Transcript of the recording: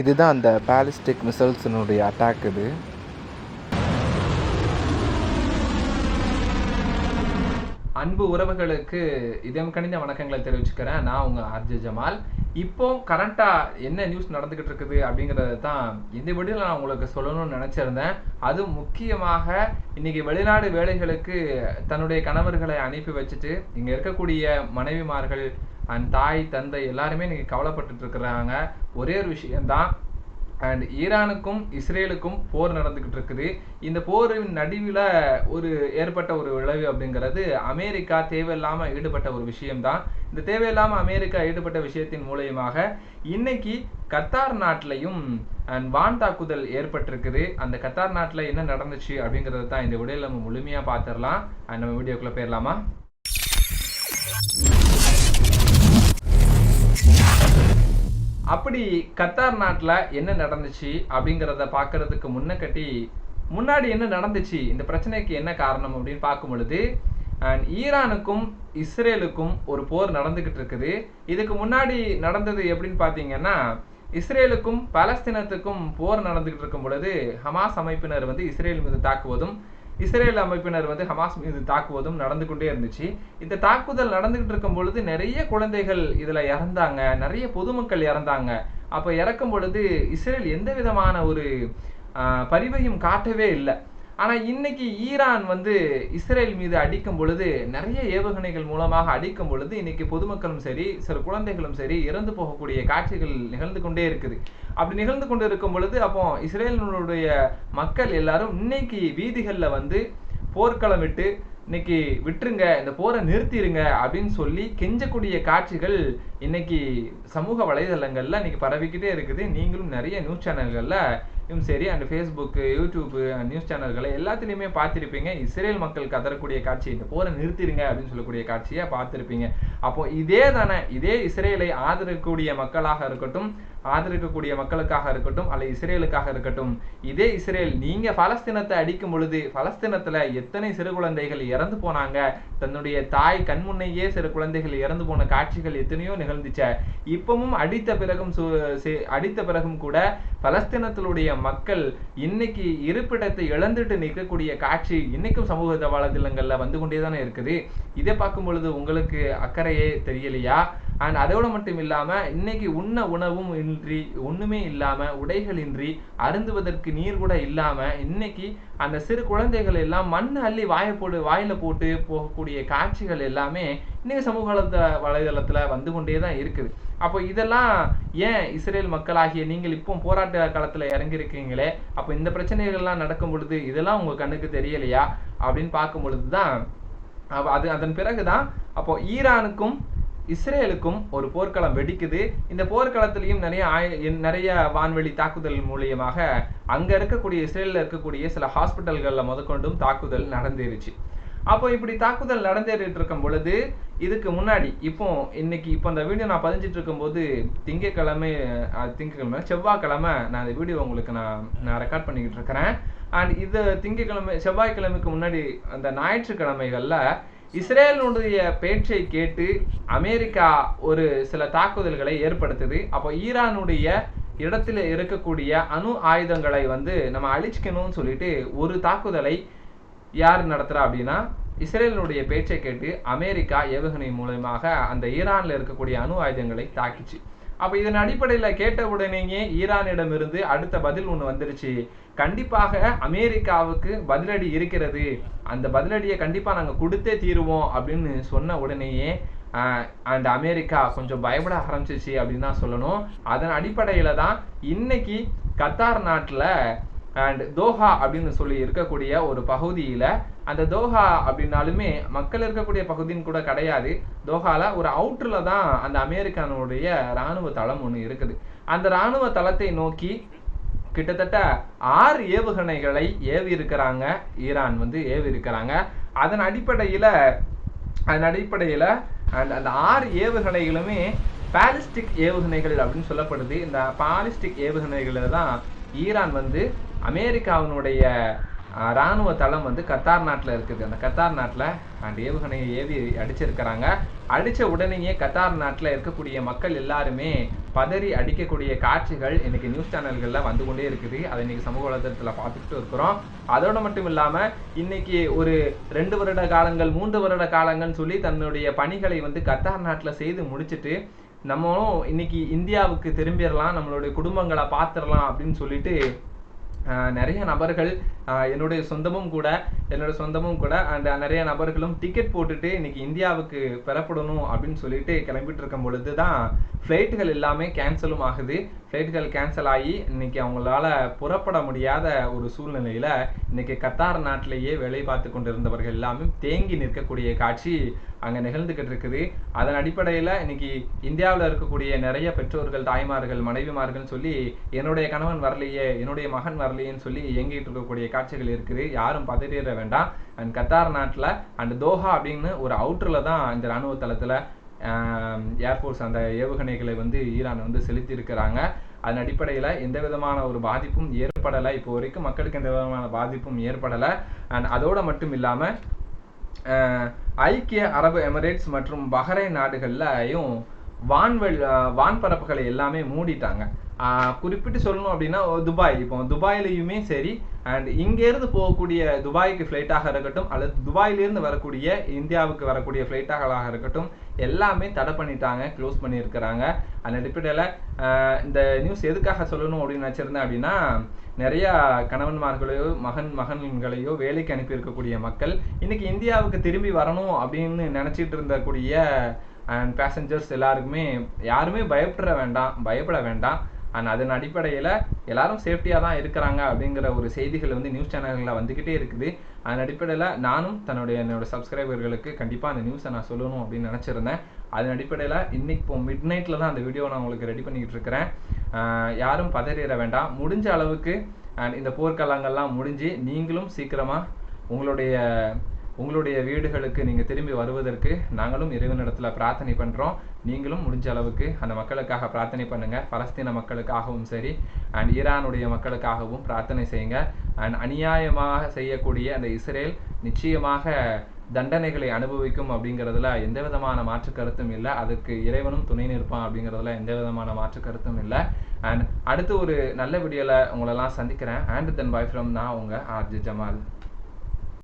இதுதான் அந்த ballistic மிசைல்ஸினுடைய attack இது. அன்பு உறவுகளுக்கு இதயம் கணிந்த வணக்கங்களை தெரிவிச்சுக்கிறேன். நான் உங்கள் ஆர்ஜி ஜமால். இப்போ கரண்ட்டாக என்ன நியூஸ் நடந்துக்கிட்டு இருக்குது அப்படிங்கிறத தான் இந்த வீடியோவில் நான் உங்களுக்கு சொல்லணும்னு நினச்சிருந்தேன். அது முக்கியமாக இன்னைக்கு வெளிநாடு வேலைகளுக்கு தன்னுடைய கணவர்களை அனுப்பி வச்சுட்டு இங்கே இருக்கக்கூடிய மனைவிமார்கள் அண்ட் தாய் தந்தை எல்லாருமே இன்றைக்கி கவலைப்பட்டு இருக்கிறாங்க. ஒரே ஒரு விஷயம்தான். அண்ட் ஈரானுக்கும் இஸ்ரேலுக்கும் போர் நடந்துக்கிட்டு இருக்குது. இந்த போரின் நடுவில் ஒரு ஏற்பட்ட ஒரு விளைவு அப்படிங்கிறது அமெரிக்கா தேவையில்லாமல் ஈடுபட்ட ஒரு விஷயம்தான். இந்த தேவையில்லாமல் அமெரிக்கா ஈடுபட்ட விஷயத்தின் மூலயமாக இன்னைக்கு கத்தார் நாட்டிலையும் அண்ட் வான் தாக்குதல் ஏற்பட்டிருக்குது. அந்த கத்தார் நாட்டில் என்ன நடந்துச்சு அப்படிங்கிறது தான் இந்த விடையில் நம்ம முழுமையாக பார்த்துடலாம். அண்ட் நம்ம வீடியோக்குள்ளே போயிடலாமா? அப்படி கத்தார் நாட்டில் என்ன நடந்துச்சு அப்படிங்கிறத பார்க்கறதுக்கு முன்ன கட்டி முன்னாடி என்ன நடந்துச்சு? இந்த பிரச்சனைக்கு என்ன காரணம் அப்படின்னு பார்க்கும் பொழுது ஈரானுக்கும் இஸ்ரேலுக்கும் ஒரு போர் நடந்துக்கிட்டு இருக்குது. இதுக்கு முன்னாடி நடந்தது எப்படின்னு பார்த்தீங்கன்னா இஸ்ரேலுக்கும் பலஸ்தீனத்துக்கும் போர் நடந்துகிட்டு இருக்கும் பொழுது ஹமாஸ் அமைப்பினர் வந்து இஸ்ரேல் மீது தாக்குவதும் இஸ்ரேல் அமைப்பினர் வந்து ஹமாஸ் மீது தாக்குவதும் நடந்து கொண்டே இருந்துச்சு. இந்த தாக்குதல் நடந்துகிட்டு இருக்கும் பொழுது நிறைய குழந்தைகள் இதுல இறந்தாங்க. நிறைய பொதுமக்கள் இறந்தாங்க. அப்ப இறக்கும் பொழுது இஸ்ரேல் எந்த விதமான ஒரு பரிவையும் காட்டவே இல்லை. ஆனால் இன்னைக்கு ஈரான் வந்து இஸ்ரேல் மீது அடிக்கும் பொழுது நிறைய ஏவுகணைகள் மூலமாக அடிக்கும் பொழுது இன்னைக்கு பொதுமக்களும் சரி சில குழந்தைகளும் சரி இறந்து போகக்கூடிய காட்சிகள் நிகழ்ந்து கொண்டே இருக்குது. அப்படி நிகழ்ந்து கொண்டு இருக்கும் பொழுது அப்போ இஸ்ரேலினுடைய மக்கள் எல்லாரும் இன்னைக்கு வீதிகளில் வந்து போர்க்களம் விட்டு இன்னைக்கு விட்டுருங்க இந்த போரை நிறுத்திடுங்க அப்படின்னு சொல்லி கெஞ்சக்கூடிய காட்சிகள் இன்னைக்கு சமூக வலைதளங்கள்ல இன்னைக்கு பரவிக்கிட்டே இருக்குது. நீங்களும் நிறைய நியூஸ் சேனல்கள்ல யும் சரி அண்ட் ஃபேஸ்புக்கு யூடியூப்பு நியூஸ் சேனல்களை எல்லாத்துலேயுமே பார்த்துருப்பீங்க. இஸ்ரேல் மக்கள் கதறக்கூடிய காட்சி இந்த போரை நிறுத்திடுங்க அப்படின்னு சொல்லக்கூடிய காட்சியை பார்த்துருப்பீங்க. அப்போ இதே தானே இதே இஸ்ரேலை ஆதரிக்கக்கூடிய மக்களாக இருக்கட்டும் ஆதரிக்கக்கூடிய மக்களுக்காக இருக்கட்டும் அல்ல இஸ்ரேலுக்காக இருக்கட்டும் இதே இஸ்ரேல் நீங்க பலஸ்தீனத்தை அடிக்கும் பொழுது பலஸ்தீனத்துல எத்தனை சிறு குழந்தைகள் இறந்து போனாங்க தன்னுடைய தாய் கண்முன்னையே சிறு குழந்தைகள் இறந்து போன காட்சிகள் எத்தனையோ நிகழ்ந்துச்ச. இப்பவும் அடித்த பிறகும் அடித்த பிறகும் கூட பலஸ்தீனத்தினுடைய மக்கள் இன்னைக்கு இருப்பிடத்தை இழந்துட்டு நிற்கக்கூடிய காட்சி இன்னைக்கும் சமூக வலைதளங்கள்ல வந்து கொண்டே தானே இருக்குது. இதை பார்க்கும் பொழுது உங்களுக்கு அக்கறையே தெரியலையா? அண்ட் அதோட மட்டும் இல்லாமல் இன்னைக்கு உண்ண உணவும் இன்றி ஒன்றுமே இல்லாமல் உடைகளின்றி அருந்துவதற்கு நீர் கூட இல்லாமல் இன்னைக்கு அந்த சிறு குழந்தைகள் எல்லாம் மண் அள்ளி வாயை போட்டு வாயில் போட்டு போகக்கூடிய காட்சிகள் எல்லாமே இன்னைக்கு சமூக வலைதளத்தில் வந்து கொண்டே தான் இருக்குது. அப்போ இதெல்லாம் ஏன் இஸ்ரேல் மக்களாகிய நீங்கள் இப்போ போராட்ட காலத்தில் இறங்கியிருக்கீங்களே? அப்போ இந்த பிரச்சனைகள்லாம் நடக்கும் பொழுது இதெல்லாம் உங்கள் கண்ணுக்கு தெரியலையா? அப்படின்னு பார்க்கும் பொழுது தான் அது அதன் பிறகுதான் அப்போ ஈரானுக்கும் இஸ்ரேலுக்கும் ஒரு போர்க்களம் வெடிக்குது. இந்த போர்க்களத்திலையும் நிறைய என்- நிறைய வான்வெளி தாக்குதல் மூலியமாக அங்க இருக்கக்கூடிய இஸ்ரேலில் இருக்கக்கூடிய சில ஹாஸ்பிட்டல்களில் முதற்கொண்டும் தாக்குதல் நடந்துருச்சு அப்போ இப்படி தாக்குதல் நடந்தேறிட்டு இருக்கும் பொழுது இதுக்கு முன்னாடி இப்போ இன்னைக்கு இப்போ இந்த வீடியோ நான் பதிஞ்சிட்டு இருக்கும்போது திங்கக்கிழமை திங்கக்கிழமை திங்கட்கிழமை செவ்வாய்க்கிழமை நான் இந்த வீடியோ உங்களுக்கு நான் நான் ரெக்கார்ட் பண்ணிக்கிட்டு இருக்கிறேன். அண்ட் இது திங்கக்கிழமை செவ்வாய்க்கிழமைக்கு முன்னாடி அந்த ஞாயிற்றுக்கிழமைகளில் இஸ்ரேலினுடைய பேச்சை கேட்டு அமெரிக்கா ஒரு சில தாக்குதல்களை ஏற்படுத்துது. அப்போ ஈரானுடைய இடத்துல இருக்கக்கூடிய அணு ஆயுதங்களை வந்து நம்ம அழிச்சிக்கணும்னு சொல்லிட்டு ஒரு தாக்குதலை யார் நடத்துறா அப்படின்னா இஸ்ரேலினுடைய பேச்சை கேட்டு அமெரிக்கா ஏவுகணை மூலயமாக அந்த ஈரானில் இருக்கக்கூடிய அணு ஆயுதங்களை தாக்கிச்சு. அப்ப இதன் அடிப்படையில கேட்ட உடனேயே ஈரானிடமிருந்து அடுத்த பதில் ஒண்ணு வந்துருச்சு. கண்டிப்பாக அமெரிக்காவுக்கு பதிலடி இருக்கிறது. அந்த பதிலடியை கண்டிப்பா நாங்க கொடுத்தே தீருவோம் அப்படின்னு சொன்ன உடனேயே அண்ட் அமெரிக்கா கொஞ்சம் பயப்பட ஆரம்பிச்சிச்சு அப்படின்னு தான் சொல்லணும். அதன் அடிப்படையில தான் இன்னைக்கு கத்தார் நாட்டில் அண்ட் தோஹா அப்படின்னு சொல்லி இருக்கக்கூடிய ஒரு பகுதியில் அந்த தோஹா அப்படின்னாலுமே மக்கள் இருக்கக்கூடிய பகுதின்னு கூட கிடையாது. தோஹாவில் ஒரு அவுட்டரில் தான் அந்த அமெரிக்கானுடைய ராணுவ தளம் ஒன்று இருக்குது. அந்த ராணுவ தளத்தை நோக்கி கிட்டத்தட்ட ஆறு ஏவுகணைகளை ஏவி இருக்கிறாங்க. ஈரான் வந்து ஏவி இருக்கிறாங்க. அதன் அடிப்படையில் அதன் அடிப்படையில் அந்த அந்த ஆறு ஏவுகணைகளுமே பாலிஸ்டிக் ஏவுகணைகள் அப்படின்னு சொல்லப்படுது. இந்த பாலிஸ்டிக் ஏவுகணைகளை தான் ஈரான் வந்து அமெரிக்காவினுடைய இராணுவ ராணுவ தளம் வந்து கத்தார் நாட்டில் இருக்குது. அந்த கத்தார் நாட்டில் அந்த ஏவுகணையை ஏவி அடிச்சிருக்கிறாங்க. அடித்த உடனேயே கத்தார் நாட்டில் இருக்கக்கூடிய மக்கள் எல்லாருமே பதறி அடிக்கக்கூடிய காட்சிகள் இன்னைக்கு நியூஸ் சேனல்களில் வந்து கொண்டே இருக்குது. அதை இன்னைக்கு சமூக வலைதளத்தில் பார்த்துக்கிட்டு இருக்கிறோம். அதோடு மட்டும் இல்லாமல் இன்னைக்கு ஒரு ரெண்டு வருட காலங்கள் மூன்று வருட காலங்கள்னு சொல்லி தன்னுடைய பணிகளை வந்து கத்தார் நாட்டில் செய்து முடிச்சிட்டு நம்மளும் இன்னைக்கு இந்தியாவுக்கு திரும்பிடலாம் நம்மளுடைய குடும்பங்களை பார்த்துடலாம் அப்படின்னு சொல்லிட்டு நிறைய நபர்கள் என்னுடைய சொந்தமும் கூட என்னோட சொந்தமும் கூட அண்ட் நிறைய நபர்களும் டிக்கெட் போட்டுட்டு இன்னைக்கு இந்தியாவுக்கு பெறப்படணும் அப்படின்னு சொல்லிட்டு கிளம்பிட்டு இருக்கும் பொழுது தான் ஃப்ளைட்டுகள் எல்லாமே கேன்சலும் ஆகுது. ஃப்ளைட்டுகள் கேன்சல் ஆகி இன்னைக்கு அவங்களால புறப்பட முடியாத ஒரு சூழ்நிலையில இன்னைக்கு கத்தார் நாட்டிலேயே வேலை பார்த்து கொண்டிருந்தவர்கள் எல்லாமே தேங்கி நிற்கக்கூடிய காட்சி அங்கே நிகழ்ந்துகிட்டு இருக்குது. அதன் அடிப்படையில் இன்னைக்கு இந்தியாவில் இருக்கக்கூடிய நிறைய பெற்றோர்கள் தாய்மார்கள் மனைவிமார்கள் சொல்லி என்னுடைய கணவன் வரலையே என்னுடைய மகன் வரலையேன்னு சொல்லி இயங்கிட்டு இருக்கக்கூடிய காட்சிகள் இருக்குது. யாரும் பதறிட வேண்டாம். அண்ட் கத்தார் நாட்டில் அண்ட் தோஹா அப்படின்னு ஒரு அவுட்டரில் தான் இந்த ராணுவ தளத்தில் ஏர்ஃபோர்ஸ் அந்த ஏவுகணைகளை வந்து ஈரான் வந்து செலுத்தி இருக்கிறாங்க அதன் அடிப்படையில் எந்த விதமான ஒரு பாதிப்பும் ஏற்படலை. இப்போ வரைக்கும் மக்களுக்கு எந்த விதமான பாதிப்பும் ஏற்படலை. அண்ட் அதோடு மட்டும் இல்லாமல் ஐக்கிய அரபு எமிரேட்ஸ் மற்றும் பஹ்ரைன் நாடுகள்லையும் வான்வெளி வான்பரப்புகளை எல்லாமே மூடிட்டாங்க. ஆஹ் குறிப்பிட்டு சொல்லணும் அப்படின்னா துபாய். இப்போ துபாயிலையுமே சரி அண்ட் இங்கேருந்து போகக்கூடிய துபாய்க்கு ஃப்ளைட்டாக இருக்கட்டும் அல்லது துபாயிலேருந்து வரக்கூடிய இந்தியாவுக்கு வரக்கூடிய ஃப்ளைட்டாக இருக்கட்டும் எல்லாமே தடை பண்ணிட்டாங்க க்ளோஸ் பண்ணியிருக்கிறாங்க. அந்த அடிப்படையில் இந்த நியூஸ் எதுக்காக சொல்லணும் அப்படின்னு நினச்சிருந்தேன் அப்படின்னா நிறைய கணவன்மார்களையோ மகன் மகன்களையோ வேலைக்கு அனுப்பி இருக்கக்கூடிய மக்கள் இன்னைக்கு இந்தியாவுக்கு திரும்பி வரணும் அப்படின்னு நினைச்சிட்டு இருந்தக்கூடிய அண்ட் பேசஞ்சர்ஸ் எல்லாருக்குமே யாருமே பயப்பட வேண்டாம் பயப்பட வேண்டாம். அண்ட் அதன் அடிப்படையில் எல்லாரும் சேஃப்டியாக தான் இருக்கிறாங்க அப்படிங்கிற ஒரு செய்திகள் வந்து நியூஸ் சேனல்களில் வந்துக்கிட்டே இருக்குது. அதன் அடிப்படையில் நானும் தன்னுடைய என்னோடய சப்ஸ்கிரைபர்களுக்கு கண்டிப்பாக அந்த நியூஸை நான் சொல்லணும் அப்படின்னு நினச்சிருந்தேன். அதன் அடிப்படையில் இன்னைக்கு இப்போ மிட் நைட்டில் தான் அந்த வீடியோ நான் உங்களுக்கு ரெடி பண்ணிக்கிட்டு இருக்கிறேன். யாரும் பதறிட வேண்டாம். முடிஞ்ச அளவுக்கு அண்ட் இந்த போர்க்காலங்கள்லாம் முடிஞ்சு நீங்களும் சீக்கிரமாக உங்களுடைய உங்களுடைய வீடுகளுக்கு நீங்கள் திரும்பி வருவதற்கு நாங்களும் இறைவனிடத்தில் பிரார்த்தனை பண்ணுறோம் நீங்களும் முடிஞ்ச அளவுக்கு அந்த மக்களுக்காக பிரார்த்தனை பண்ணுங்கள் பலஸ்தீன மக்களுக்காகவும் சரி அண்ட் ஈரானுடைய மக்களுக்காகவும் பிரார்த்தனை செய்யுங்க. அண்ட் அநியாயமாக செய்யக்கூடிய அந்த இஸ்ரேல் நிச்சயமாக தண்டனைகளை அனுபவிக்கும் அப்படிங்கிறதுல எந்த விதமான மாற்று கருத்தும் இல்லை. அதுக்கு இறைவனும் துணை நிற்பான் அப்படிங்கிறதுல எந்த விதமான மாற்று கருத்தும் இல்லை. அண்ட் அடுத்து ஒரு நல்ல வீடியோவில் உங்களெல்லாம் சந்திக்கிறேன். அண்ட் தென் பாய் ஃப்ரம் நான் உங்கள் ஆர்ஜி ஜமால்.